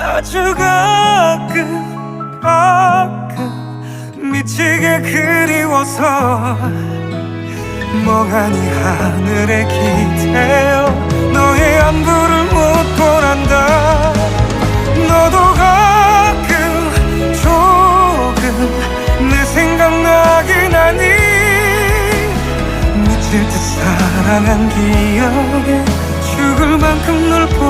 아주 가끔 가끔 미치게 그리워서 멍하니 하늘에 기대어 너의 안부를 묻고난다 너도 가끔 조금 내 생각나긴 하니 미칠 듯 사랑한 기억에 죽을 만큼 널 보.